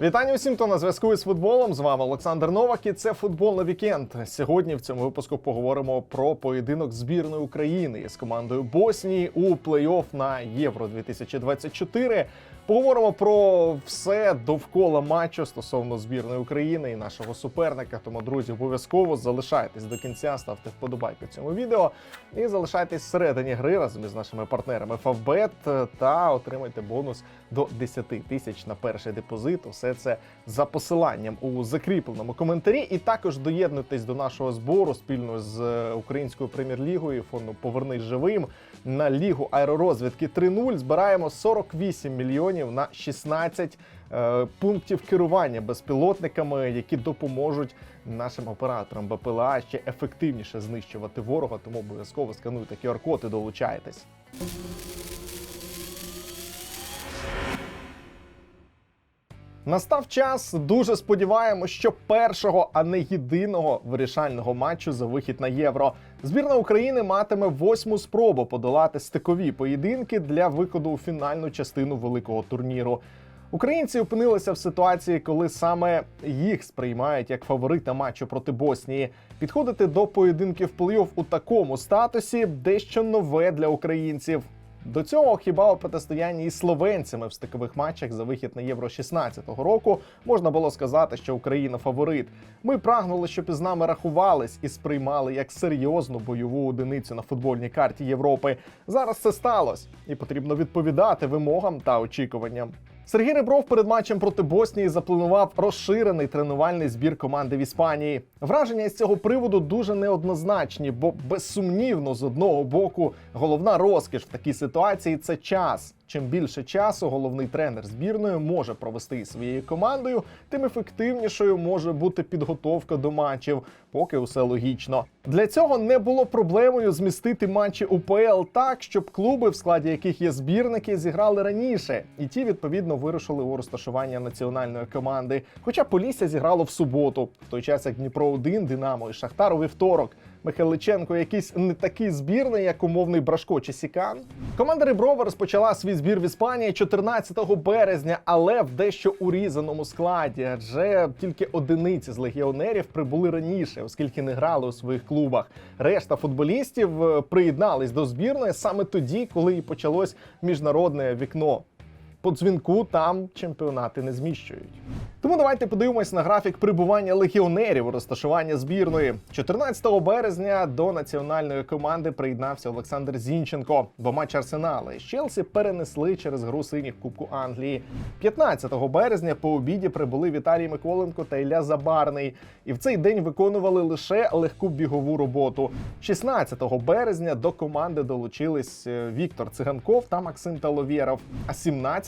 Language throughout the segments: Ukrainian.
Вітання усім, хто на зв'язку із футболом. З вами Олександр Новак і це футбол на вікенд. Сьогодні в цьому випуску поговоримо про поєдинок збірної України з командою Боснії у плей-офф на Євро 2024. Поговоримо про все довкола матчу стосовно збірної України і нашого суперника. Тому, друзі, обов'язково залишайтесь до кінця, ставте вподобайку цьому відео і залишайтесь всередині гри разом із нашими партнерами Фавбет та отримайте бонус до 10 тисяч на перший депозит. Усе це за посиланням у закріпленому коментарі. І також доєднуйтесь до нашого збору спільно з е, українською прем'єр-лігою фонду Повернись живим на лігу аеророзвідки 3.0. Збираємо 48 мільйонів на 16 е, пунктів керування безпілотниками, які допоможуть нашим операторам БПЛА ще ефективніше знищувати ворога. Тому обов'язково скануйте QR-код і долучайтесь. Настав час. Дуже сподіваємося, що першого, а не єдиного вирішального матчу за вихід на євро. Збірна України матиме восьму спробу подолати стикові поєдинки для виходу у фінальну частину великого турніру. Українці опинилися в ситуації, коли саме їх сприймають як фаворита матчу проти Боснії. Підходити до поєдинків плей-офф у такому статусі дещо нове для українців. До цього хіба у протистоянні із словенцями в стикових матчах за вихід на євро 16-го року можна було сказати, що Україна фаворит. Ми прагнули, щоб із нами рахувались і сприймали як серйозну бойову одиницю на футбольній карті Європи. Зараз це сталося, і потрібно відповідати вимогам та очікуванням. Сергій Ребров перед матчем проти Боснії запланував розширений тренувальний збір команди в Іспанії. Враження з цього приводу дуже неоднозначні, бо безсумнівно з одного боку головна розкіш в такій ситуації це час. Чим більше часу головний тренер збірної може провести із своєю командою, тим ефективнішою може бути підготовка до матчів, поки усе логічно. Для цього не було проблемою змістити матчі УПЛ так, щоб клуби, в складі яких є збірники, зіграли раніше, і ті відповідно вирушили у розташування національної команди. Хоча Полісся зіграло в суботу, в той час як Дніпро 1 Динамо і Шахтар у вівторок. Михайличенко якийсь не такий збірний, як умовний Брашко чи Сікан. Команда Реброва розпочала свій збір в Іспанії 14 березня, але в дещо урізаному складі, адже тільки одиниці з легіонерів прибули раніше, оскільки не грали у своїх клубах. Решта футболістів е, приєднались до збірної саме тоді, коли і почалось міжнародне вікно. По дзвінку там чемпіонати не зміщують. Тому давайте подивимось на графік прибування легіонерів у розташування збірної. 14 березня до національної команди приєднався Олександр Зінченко, бо матч Арсенала із Челсі перенесли через гру синіх Кубку Англії. 15 березня по обіді прибули Віталій Миколенко та Ілля Забарний, і в цей день виконували лише легку бігову роботу. 16 березня до команди долучились е, Віктор Циганков та Максим Таловєров. А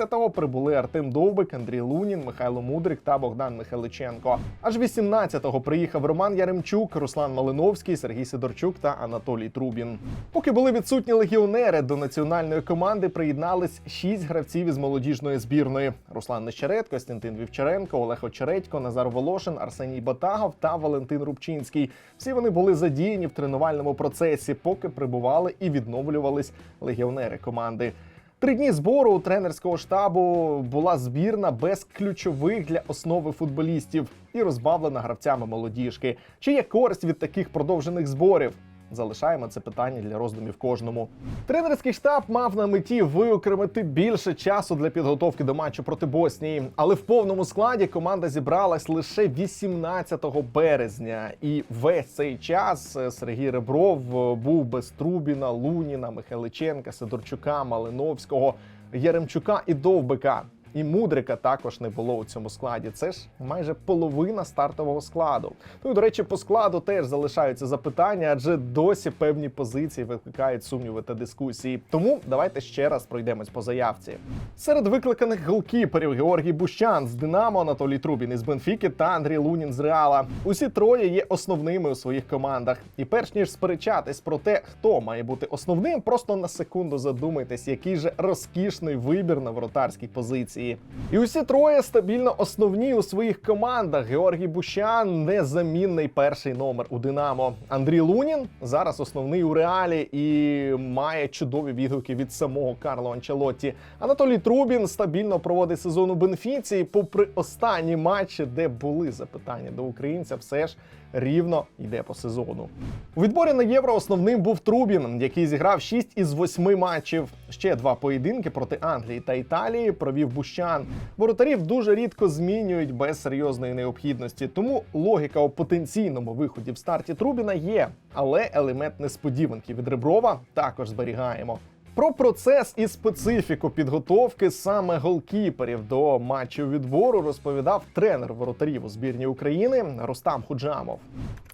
17-го прибули Артем Довбик, Андрій Лунін, Михайло Мудрик та Богдан Михайличенко. Аж 18-го приїхав Роман Яремчук, Руслан Малиновський, Сергій Сидорчук та Анатолій Трубін. Поки були відсутні легіонери, до національної команди приєднались шість гравців із молодіжної збірної: Руслан Нещерет, Костянтин Вівчаренко, Олег Очередько, Назар Волошин, Арсеній Батагов та Валентин Рубчинський. Всі вони були задіяні в тренувальному процесі, поки прибували і відновлювались легіонери команди. Три дні збору у тренерського штабу була збірна без ключових для основи футболістів і розбавлена гравцями молодіжки. Чи є користь від таких продовжених зборів? Залишаємо це питання для роздумів кожному. Тренерський штаб мав на меті виокремити більше часу для підготовки до матчу проти Боснії, але в повному складі команда зібралась лише 18 березня, і весь цей час е, Сергій Ребров е, був без Трубіна, Луніна, Михайличенка, Сидорчука, Малиновського, Яремчука і Довбика. І Мудрика також не було у цьому складі. Це ж майже половина стартового складу. Ну і до речі, по складу теж залишаються запитання, адже досі певні позиції викликають сумніви та дискусії. Тому давайте ще раз пройдемось по заявці. Серед викликаних голкіперів Георгій Бущан з Динамо, Анатолій Трубін із Бенфіки та Андрій Лунін з Реала. Усі троє є основними у своїх командах. І перш ніж сперечатись про те, хто має бути основним, просто на секунду задумайтесь, який же розкішний вибір на воротарській позиції. Позиції. І усі троє стабільно основні у своїх командах. Георгій Бущан незамінний перший номер у Динамо. Андрій Лунін зараз основний у реалі і має чудові відгуки від самого Карло Анчелотті. Анатолій Трубін стабільно проводить сезон у Бенфіці. Попри останні матчі, де були запитання до українця, все ж рівно йде по сезону. У відборі на євро основним був Трубін, який зіграв 6 із 8 матчів. Ще два поєдинки проти Англії та Італії провів Бущан. Воротарів дуже рідко змінюють без серйозної необхідності. Тому логіка у потенційному виході в старті Трубіна є, але елемент несподіванки від Реброва також зберігаємо. Про процес і специфіку підготовки саме голкіперів до матчів відбору розповідав тренер воротарів у збірні України Рустам Худжамов.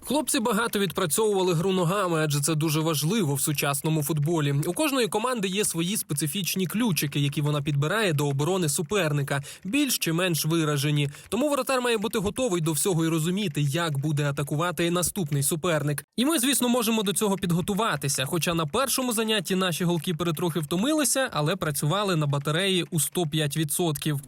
Хлопці багато відпрацьовували гру ногами, адже це дуже важливо в сучасному футболі. У кожної команди є свої специфічні ключики, які вона підбирає до оборони суперника, більш чи менш виражені. Тому воротар має бути готовий до всього і розуміти, як буде атакувати наступний суперник. І ми, звісно, можемо до цього підготуватися. Хоча на першому занятті наші голкіпери трохи втомилися, але працювали на батареї у 105%.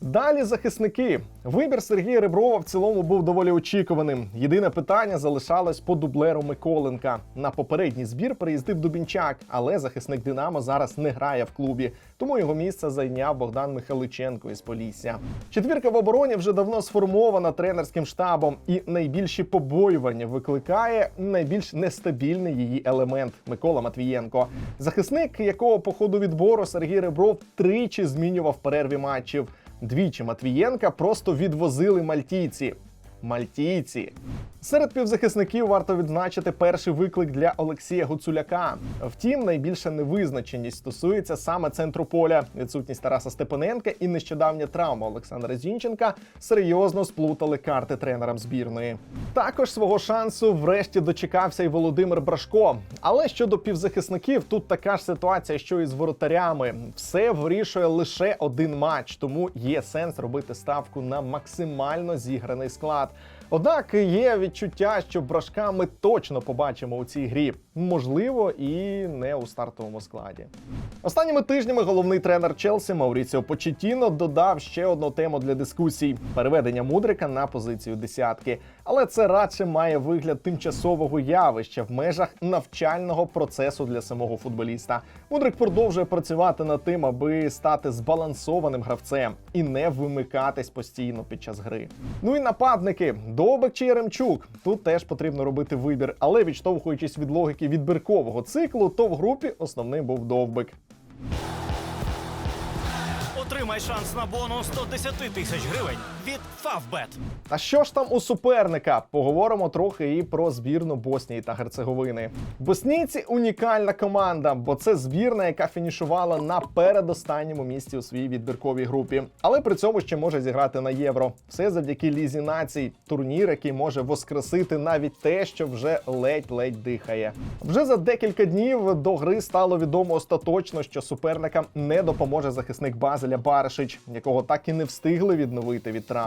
Далі захисники. Вибір Сергія Реброва в цілому був доволі очікуваним. Єдине питання залишалось по дублеру Миколенка. На попередній збір приїздив Дубінчак, але захисник Динамо зараз не грає в клубі, тому його місце зайняв Богдан Михайличенко із Полісся. Четвірка в обороні вже давно сформована тренерським штабом, і найбільші побоювання викликає найбільш нестабільний її елемент Микола Матвієнко. Захисник, якого по ходу відбору Сергій Ребров тричі змінював перерві матчів. Двічі Матвієнка просто відвозили мальтійці. Мальтійці. Серед півзахисників варто відзначити перший виклик для Олексія Гуцуляка. Втім, найбільша невизначеність стосується саме центру поля. Відсутність Тараса Степаненка і нещодавня травма Олександра Зінченка серйозно сплутали карти тренерам збірної. Також свого шансу врешті дочекався і Володимир Брашко. Але щодо півзахисників, тут така ж ситуація, що і з воротарями. Все вирішує лише один матч, тому є сенс робити ставку на максимально зіграний склад. Однак є відчуття, що брашка ми точно побачимо у цій грі. Можливо, і не у стартовому складі. Останніми тижнями головний тренер Челсі Мауріціо Почетіно додав ще одну тему для дискусій: переведення мудрика на позицію десятки. Але це радше має вигляд тимчасового явища в межах навчального процесу для самого футболіста. Мудрик продовжує працювати над тим, аби стати збалансованим гравцем і не вимикатись постійно під час гри. Ну і нападники Довбек чи Яремчук. Тут теж потрібно робити вибір, але відштовхуючись від логіки відбіркового циклу, то в групі основним був довбик. Отримай шанс на бонус 110 тисяч гривень від Favbet. А що ж там у суперника? Поговоримо трохи і про збірну Боснії та Герцеговини. Боснійці унікальна команда, бо це збірна, яка фінішувала на передостанньому місці у своїй відбірковій групі, але при цьому ще може зіграти на євро. Все завдяки лізі націй, турнір, який може воскресити навіть те, що вже ледь-ледь дихає. Вже за декілька днів до гри стало відомо остаточно, що суперникам не допоможе захисник Базеля Баришич, якого так і не встигли відновити від травми.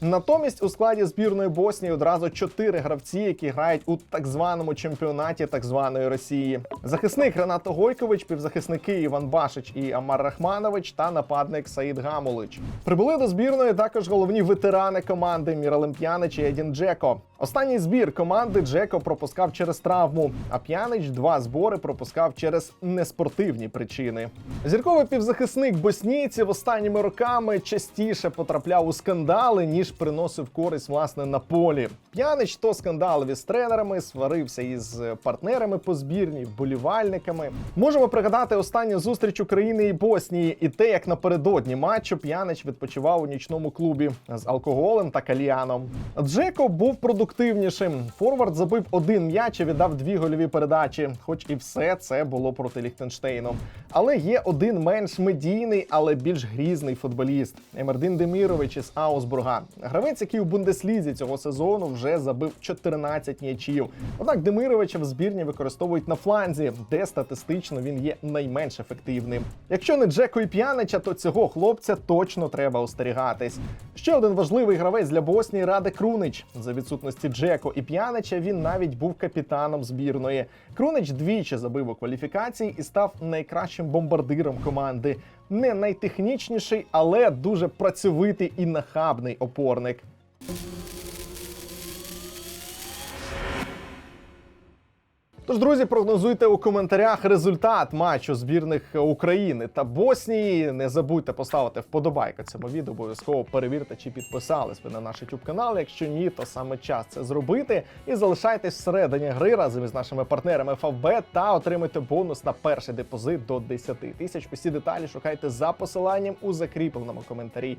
Натомість у складі збірної Боснії одразу чотири гравці, які грають у так званому чемпіонаті так званої Росії. Захисник Ренато Гойкович, півзахисники Іван Башич і Амар Рахманович та нападник Саїд Гамулич. Прибули до збірної також головні ветерани команди Міралемп'янич і Едін Джеко. Останній збір команди Джеко пропускав через травму, а П'янич два збори пропускав через неспортивні причини. Зірковий півзахисник боснійців останніми роками частіше потрапляв у скандали, ніж приносив користь власне на полі. П'янич то скандалив із тренерами, сварився із партнерами по збірні, вболівальниками. Можемо пригадати останню зустріч України і Боснії, і те, як напередодні матчу П'янич відпочивав у нічному клубі з алкоголем та кальяном. Джеко був продуктивнішим. Форвард забив один м'яч і віддав дві гольові передачі, хоч і все це було проти Ліхтенштейну. Але є один менш медійний, але більш грізний футболіст Емердин Демірович із Аусбурга. Гравець, який у Бундеслізі цього сезону вже забив 14 м'ячів. Однак Демировича в збірні використовують на фланзі, де статистично він є найменш ефективним. Якщо не Джеко і П'янича, то цього хлопця точно треба остерігатись. Ще один важливий гравець для Боснії Раде Крунич. За відсутності молодості Джеко і П'янича він навіть був капітаном збірної. Крунич двічі забив у кваліфікації і став найкращим бомбардиром команди. Не найтехнічніший, але дуже працьовитий і нахабний опорник. Тож, друзі, прогнозуйте у коментарях результат матчу збірних України та Боснії. Не забудьте поставити вподобайку цьому відео. Обов'язково перевірте, чи підписались ви на наш YouTube канал. Якщо ні, то саме час це зробити. І залишайтесь всередині гри разом із нашими партнерами FavBet та отримайте бонус на перший депозит до 10 тисяч. Усі деталі шукайте за посиланням у закріпленому коментарі.